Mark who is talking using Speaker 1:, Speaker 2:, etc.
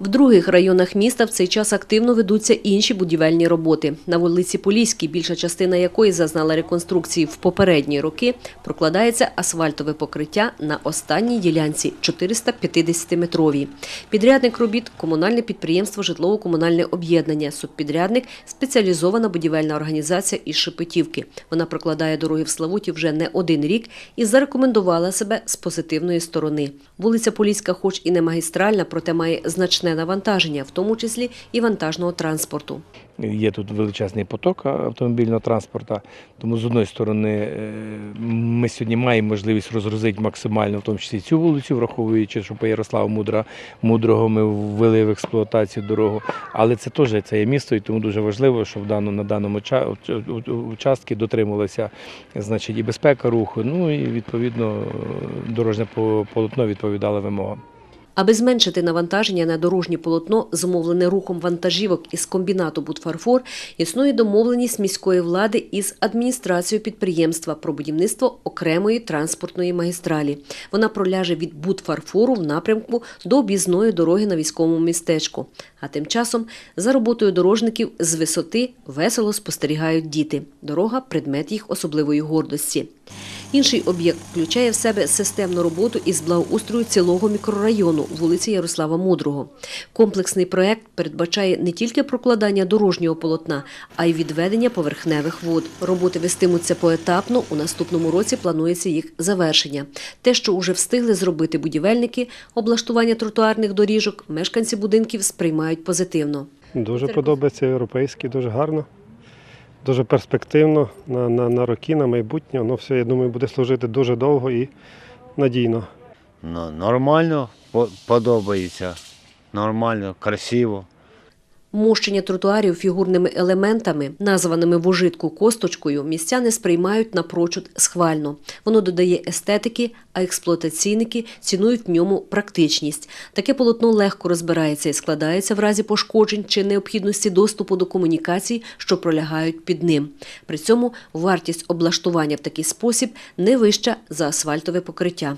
Speaker 1: В других районах міста в цей час активно ведуться інші будівельні роботи. На вулиці Поліській, більша частина якої зазнала реконструкції в попередні роки, прокладається асфальтове покриття на останній ділянці 450-метровій. Підрядник робіт – комунальне підприємство «Житлово-комунальне об'єднання», субпідрядник – спеціалізована будівельна організація із Шепетівки. Вона прокладає дороги в Славуті вже не один рік і зарекомендувала себе з позитивної сторони. Вулиця Поліська, хоч і не магістральна, проте має значне навантаження, в тому числі і вантажного транспорту.
Speaker 2: Є тут величезний поток автомобільного транспорту, тому з одної сторони е, ми сьогодні маємо можливість розгрузити максимально, в тому числі цю вулицю, враховуючи, що по Ярославу Мудра, Мудрого ми ввели в експлуатацію дорогу. Але це теж це є місто, і тому дуже важливо, щоб на даному ча- участку дотримувалася значить, і безпека руху, ну і відповідно дорожнє по- полотно відповідало вимогам.
Speaker 1: Аби зменшити навантаження на дорожнє полотно, зумовлене рухом вантажівок із комбінату «Будфарфор», існує домовленість міської влади із адміністрацією підприємства про будівництво окремої транспортної магістралі. Вона проляже від «Будфарфору» в напрямку до об'їзної дороги на військовому містечку. А тим часом за роботою дорожників з висоти весело спостерігають діти. Дорога – предмет їх особливої гордості. Інший об'єкт включає в себе системну роботу із благоустрою цілого мікрорайону вулиці Ярослава Мудрого. Комплексний проект передбачає не тільки прокладання дорожнього полотна, а й відведення поверхневих вод. Роботи вестимуться поетапно. У наступному році планується їх завершення. Те, що уже встигли зробити будівельники, облаштування тротуарних доріжок, мешканці будинків сприймають позитивно.
Speaker 3: Дуже подобається європейський, дуже гарно, дуже перспективно на, на, на роки, на майбутнє. Воно все, я думаю, буде служити дуже довго і надійно.
Speaker 4: Ну, нормально подобається. Нормально, красиво.
Speaker 1: Мощення тротуарів фігурними елементами, названими в ужитку косточкою, містяни сприймають напрочуд схвально. Воно додає естетики, а експлуатаційники цінують в ньому практичність. Таке полотно легко розбирається і складається в разі пошкоджень чи необхідності доступу до комунікацій, що пролягають під ним. При цьому вартість облаштування в такий спосіб не вища за асфальтове покриття.